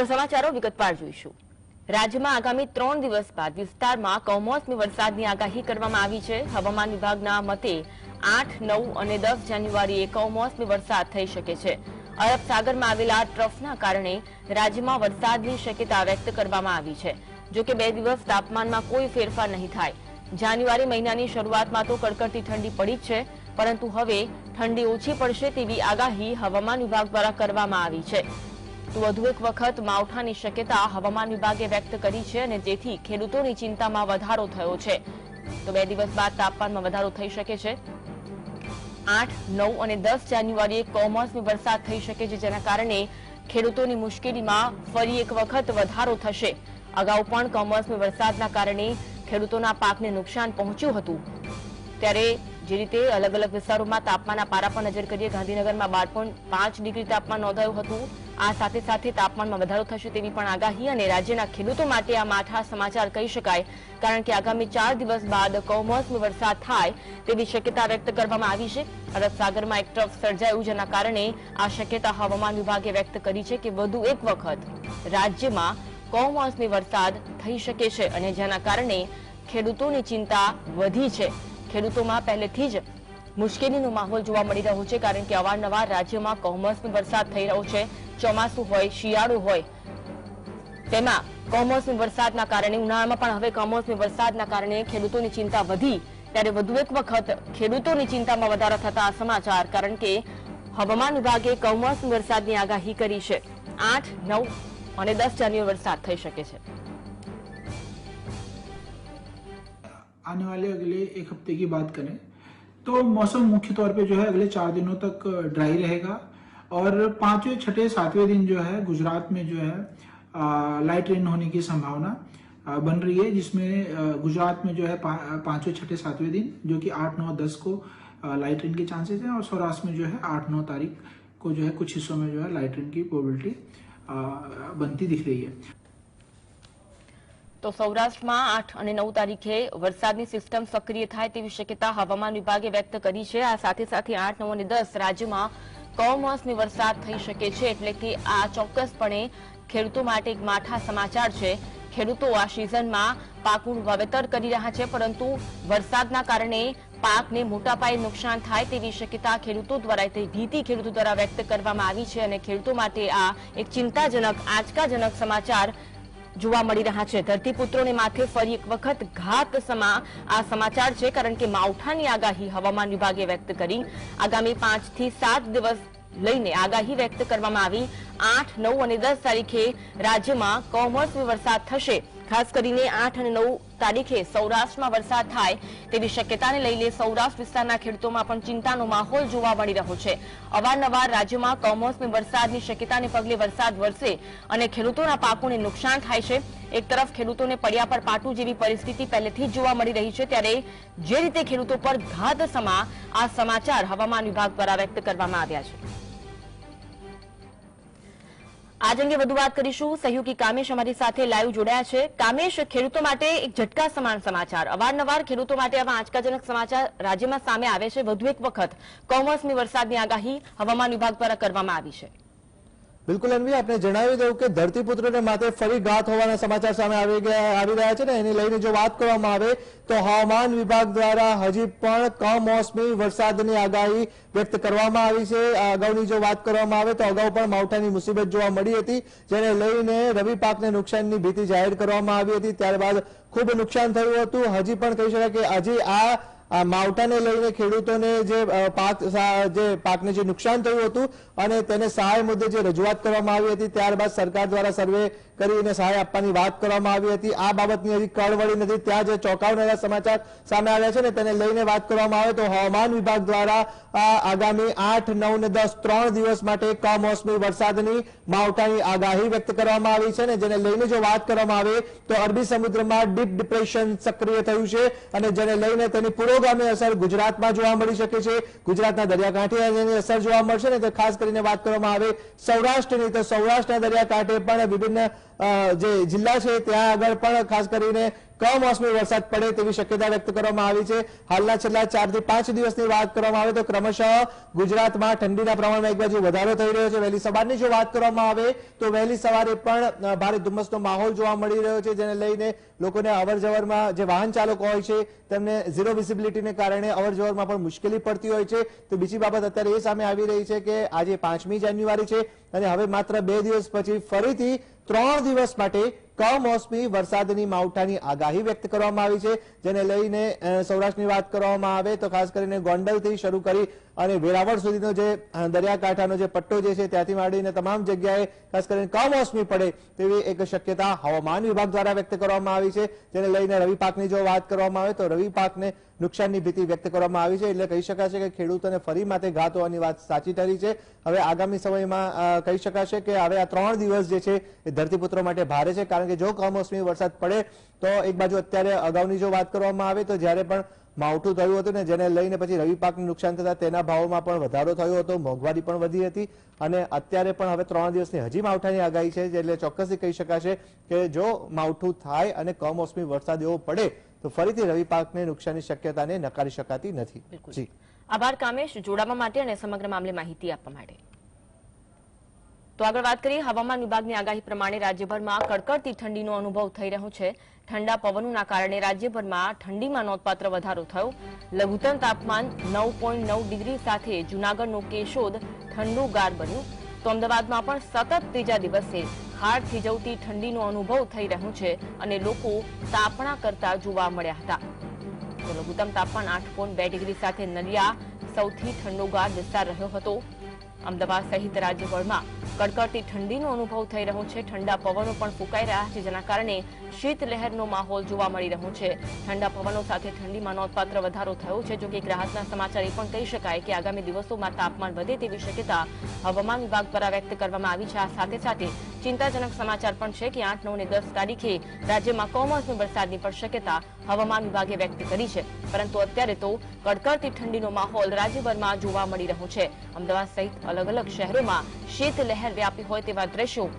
તો સમાચારો વિગતવાર જોઈશું. રાજ્યમાં આગામી ત્રણ દિવસ બાદ વિસ્તારમાં કમોસમી વરસાદની આગાહી કરવામાં આવી છે. હવામાન વિભાગના મતે આઠ, નવ અને દસ જાન્યુઆરીએ કમોસમી વરસાદ થઈ શકે છે. અરબ સાગરમાં આવેલા ટ્રફના કારણે રાજ્યમાં વરસાદની શક્યતા વ્યક્ત કરવામાં આવી છે. જો કે બે દિવસ તાપમાનમાં કોઈ ફેરફાર નહીં થાય. જાન્યુઆરી મહિનાની શરૂઆતમાં તો કડકડતી ઠંડી પડી જ છે, પરંતુ હવે ઠંડી ઓછી પડશે તેવી આગાહી હવામાન વિભાગ દ્વારા કરવામાં આવી છે. તો વધુ એક વખત માવઠાની શક્યતા હવામાન વિભાગે વ્યક્ત કરી છે અને જેથી ખેડૂતોની ચિંતામાં વધારો થયો છે. તો બે દિવસ બાદ તાપમાનમાં વધારો થઈ શકે છે. આઠ, નવ અને દસ જાન્યુઆરીએ કમોસમી વરસાદ થઈ શકે છે, જેના કારણે ખેડૂતોની મુશ્કેલીમાં ફરી એક વખત વધારો થશે. અગાઉ પણ કમોસમી વરસાદના કારણે ખેડૂતોના પાકને નુકસાન પહોંચ્યું હતું. ત્યારે જે રીતે અલગ અલગ વિસ્તારોમાં તાપમાનના પારા પર નજર કરીએ, ગાંધીનગરમાં બાર પાંચ ડિગ્રી તાપમાન નોંધાયું હતું. આ સાથે સાથે તાપમાનમાં વધારો થશે તેવી પણ આગાહી અને રાજ્યના ખેડૂતો માટે આ માઠા સમાચાર કહી શકાય. કારણ કે આગામી ચાર દિવસ બાદ કમોસમી વરસાદ થાય તેવી શક્યતા વ્યક્ત કરવામાં આવી છે. અરબ સાગરમાં એક ટ્રફ સર્જાયું જેના કારણે આ શક્યતા હવામાન વિભાગે વ્યક્ત કરી છે કે વધુ એક વખત રાજ્યમાં કમોસમી વરસાદ થઈ શકે છે અને જેના કારણે ખેડૂતોની ચિંતા વધી છે. ખેડૂતોમાં પહેલેથી જ મુશ્કેલીનો માહોલ જોવા મળી રહ્યો છે, કારણ કે અવારનવાર રાજ્યમાં કમોસમી વરસાદ થઈ રહ્યો છે, ચોમાસું હોય, શિયાળુ હોય, તેમાં કમોસમી વરસાદના કારણે, ઉનાળામાં પણ હવે કમોસમી વરસાદના કારણે ખેડૂતોની ચિંતા વધી. ત્યારે વધુ એક વખત ખેડૂતોની ચિંતામાં વધારો થતા આ સમાચાર, કારણ કે હવામાન વિભાગે કમોસમી વરસાદની આગાહી કરી છે. આઠ, નવ અને દસ જાન્યુઆરી વરસાદ થઈ શકે છે. आने वाले अगले एक हफ़्ते की बात करें तो मौसम मुख्य तौर पे जो है अगले चार दिनों तक ड्राई रहेगा। और पाँचवें, छठे, सातवें दिन जो है गुजरात में जो है लाइट रेन होने की संभावना बन रही है, जिसमें गुजरात में जो है पाँचवें, छठे, सातवें दिन, जो कि आठ, नौ, दस को लाइट रेन के चांसेस हैं, और सौराष्ट्र में जो है आठ, नौ तारीख को जो है कुछ हिस्सों में जो है लाइट रेन की प्रोबेबिलिटी बनती दिख रही है। તો સૌરાષ્ટ્રમાં આઠ અને નવ તારીખે વરસાદની સિસ્ટમ સક્રિય થાય તેવી શક્યતા હવામાન વિભાગે વ્યક્ત કરી છે. આ સાથે સાથે આઠ, નવ અને દસ રાજ્યમાં કમોસમી વરસાદ થઈ શકે છે એટલે કે આ ચોક્કસપણે ખેડૂતો માટે એક માઠા સમાચાર છે. ખેડૂતો આ સિઝનમાં પાકનું વાવેતર કરી રહ્યા છે, પરંતુ વરસાદના કારણે પાકને મોટા પાયે નુકસાન થાય તેવી શક્યતા ખેડૂતો દ્વારા તે ભીતિ ખેડૂતો દ્વારા વ્યક્ત કરવામાં આવી છે અને ખેડૂતો માટે આ એક ચિંતાજનક, આંચકાજનક સમાચાર જોવા મળી રહ્યા છે. ધરતીપુત્રોને માથે ફરી એક વખત ઘાત સમા આ સમાચાર છે, કારણ કે માવઠાની આગાહી હવામાન વિભાગે વ્યક્ત કરી. આગામી પાંચથી સાત દિવસ લઈને આગાહી વ્યક્ત કરવામાં આવી. આઠ, નવ અને દસ તારીખે રાજ્યમાં કમોસમી વરસાદ થશે. ખાસ કરીને આઠ અને નવ તારીખે સૌરાષ્ટ્રમાં વરસાદ થાય તેવી શક્યતાને લઈને સૌરાષ્ટ્ર વિસ્તારના ખેડૂતોમાં પણ ચિંતાનો માહોલ જોવા મળી રહ્યો છે. અવારનવાર રાજ્યમાં કમોસમી વરસાદની શક્યતાને પગલે વરસાદ વરસે અને ખેડૂતોના પાકોને નુકસાન થાય છે. એક તરફ ખેડૂતોને પડ્યા પર પાટું જેવી પરિસ્થિતિ પહેલેથી જ જોવા મળી રહી છે ત્યારે જે રીતે ખેડૂતો પર ઘાત સમા આ સમાચાર હવામાન વિભાગ દ્વારા વ્યક્ત કરવામાં આવ્યા છે. આજ અંગે વધુ વાત કરીશું. સહયોગી કામેશ અમારી સાથે લાઈવ જોડાયા છે. કામેશ, ખેડૂતો માટે એક ઝટકા સમાન સમાચાર. અવારનવાર ખેડૂતો માટે આવા આંચકાજનક સમાચાર રાજ્યમાં સામે આવે છે. વધુ એક વખત કોમર્સની વરસાદની આગાહી હવામાન વિભાગ દ્વારા કરવામાં આવી છે. બિલકુલ અન્વી આપણે જણાવી દઉં કે ધરતીપુત્રને માથે ફરી ઘાત હોવાના સમાચાર સામે આવી ગયા આવી રહ્યા છે ને, એને લઈને જો વાત કરવામાં આવે, તો હવામાન વિભાગ દ્વારા હજી પણ કમોસમી વરસાદની આગાહી વ્યક્ત કરવામાં આવી છે. અગાઉની જો વાત કરવામાં આવે, તો અગાઉ પણ માવઠાની મુસીબત જોવા મળી હતી, જેને લઈને રવિ પાકને નુકસાનની ભીતિ જાહેર કરવામાં આવી હતી. ત્યારબાદ ખૂબ નુકસાન થયું હતું. હજી પણ કહી શકાય કે હજી આ આ માવઠાને લઈને ખેડૂતોને જે પાક જે પાકને જે નુકસાન થયું હતું અને તેને સહાય મુદ્દે જે રજૂઆત કરવામાં આવી હતી, ત્યારબાદ સરકાર દ્વારા સર્વે કરીને સહાય આપવાની વાત કરવામાં આવી હતી. આ બાબતની હજી કળવળી નથી. ત્યાં જે ચોંકાવનારા સમાચાર સામે આવ્યા છે ને, તેને લઈને વાત કરવામાં આવે તો હવામાન વિભાગ દ્વારા આગામી આઠ, નવ ને દસ, ત્રણ દિવસ માટે કમોસમી વરસાદની માવઠાની આગાહી વ્યક્ત કરવામાં આવી છે ને, જેને લઈને જો વાત કરવામાં આવે તો અરબી સમુદ્રમાં ડીપ ડિપ્રેશન સક્રિય થયું છે અને જેને લઈને તેની પુરોગામી અસર ગુજરાતમાં જોવા મળી શકે છે. ગુજરાતના દરિયાકાંઠે એની અસર જોવા મળશે ને તો ખાસ કરીને વાત કરવામાં આવે સૌરાષ્ટ્રની, તો સૌરાષ્ટ્રના દરિયાકાંઠે પણ વિભિન્ન જે જિલ્લા છે, ત્યાં આગળ પણ ખાસ કરીને કમોસમી વરસાદ પડે તેવી શક્યતા વ્યક્ત કરવામાં આવી છે. હાલના છેલ્લા ચારથી પાંચ દિવસની વાત કરવામાં આવે તો ક્રમશઃ ગુજરાતમાં ઠંડીના પ્રમાણમાં એક બાજુ વધારો થઈ રહ્યો છે. વહેલી સવારની જો વાત કરવામાં આવે તો વહેલી સવારે પણ ભારે ધુમ્મસનો માહોલ જોવા મળી રહ્યો છે, જેને લઈને લોકોને અવર જવરમાં જે વાહન ચાલકો હોય છે, તેમને ઝીરો વિઝિબિલિટીને કારણે અવર જવરમાં પણ મુશ્કેલી પડતી હોય છે. તો બીજી બાબત અત્યારે એ સામે આવી રહી છે કે આજે પાંચમી જાન્યુઆરી છે અને હવે માત્ર બે દિવસ પછી ફરીથી ત્રણ દિવસ માટે કમોસમી વરસાદની માવઠાની આગાહી વ્યક્ત કરવામાં આવી છે, જેને લઈને સૌરાષ્ટ્રની વાત કરવામાં આવે તો ખાસ કરીને ગોંડલથી શરૂ કરી અને વેરાવળ સુધીનો જે દરિયાકાંઠાનો જે પટ્ટો જે છે ત્યાંથી માંડીને તમામ જગ્યાએ ખાસ કરીને કમોસમી પડે તેવી એક શક્યતા હવામાન વિભાગ દ્વારા વ્યક્ત કરવામાં આવી છે. જેને લઈને રવિ પાકની જો વાત કરવામાં આવે તો રવિ પાકને નુકસાનની ભીતિ વ્યક્ત કરવામાં આવી છે. એટલે કહી શકાશે કે ખેડૂતોને ફરી માટે ઘાત વાત સાચી ઠરી છે. હવે આગામી સમયમાં કહી શકાશે કે હવે આ ત્રણ દિવસ જે છે એ ધરતીપુત્રો માટે ભારે છે. કારણ કે જો કમોસમી વરસાદ પડે તો એક બાજુ અત્યારે અગાઉની જો વાત કરવામાં આવે તો જ્યારે પણ માવઠું થયું હતું ને જેને લઈને પછી રવિ પાકને નુકસાન થતા તેના ભાવમાં પણ વધારો થયો હતો મોંઘવારી પણ વધી હતી અને અત્યારે પણ હવે ત્રણ દિવસની હજી માવઠાની આગાહી છે એટલે ચોક્કસથી કહી શકાશે કે જો માવઠું થાય અને કમોસમી વરસાદ એવો પડે તો ફરીથી રવિ પાકને નુકસાનની શક્યતાને નકારી શકાતી નથી. જી. આભાર કામેશ જોડાવા માટે અને સમગ્ર મામલે માહિતી આપવા માટે. તો આગળ વાત કરીએ હવામાન વિભાગની આગાહી પ્રમાણે રાજ્યભરમાં કડકડતી ઠંડીનો અનુભવ થઈ રહ્યો છે. ઠંડા પવનોના કારણે રાજ્યભરમાં ઠંડીમાં નોંધપાત્ર વધારો થયો. લઘુત્તમ તાપમાન નવ નવ ડિગ્રી સાથે જૂનાગઢનું કેશોદ ઠંડુગાર બન્યું. તો અમદાવાદમાં પણ સતત ત્રીજા દિવસે હાડ થીજવતી ઠંડીનો અનુભવ થઈ રહ્યો છે અને લોકો તાપણા કરતા જોવા મળ્યા હતા. તો લઘુત્તમ તાપમાન આઠ બે ડિગ્રી સાથે નલિયા સૌથી ઠંડોગાર વિસ્તાર રહ્યો હતો. અમદાવાદ સહિત રાજ્યભરમાં કડકડતી ઠંડીનો અનુભવ થઈ રહ્યો છે. ઠંડા પવનો પણ ફૂંકાઈ રહ્યા છે, જેના કારણે શીતલહેરનો માહોલ જોવા મળી રહ્યો છે. ઠંડા પવનો સાથે ઠંડીમાં નોંધપાત્ર વધારો થયો છે. જોકે એક રાહતના સમાચાર એ પણ કહી શકાય કે આગામી દિવસોમાં તાપમાન વધે તેવી શક્યતા હવામાન વિભાગ દ્વારા વ્યક્ત કરવામાં આવી છે. આ સાથે સાથે ચિંતાજનક સમાચાર પણ છે કે આઠ, નવ અને દસ તારીખે રાજ્યમાં કમોસમી વરસાદની પણ શક્યતા હવામાન વિભાગે વ્યક્ત કરી છે. પરંતુ અત્યારે તો કડકડતી ઠંડીનો માહોલ રાજ્યભરમાં જોવા મળી રહ્યો છે. અમદાવાદ સહિત અલગ અલગ શહેરોમાં શીત લહેર વ્યાપી હોય તેવા દ્રશ્યો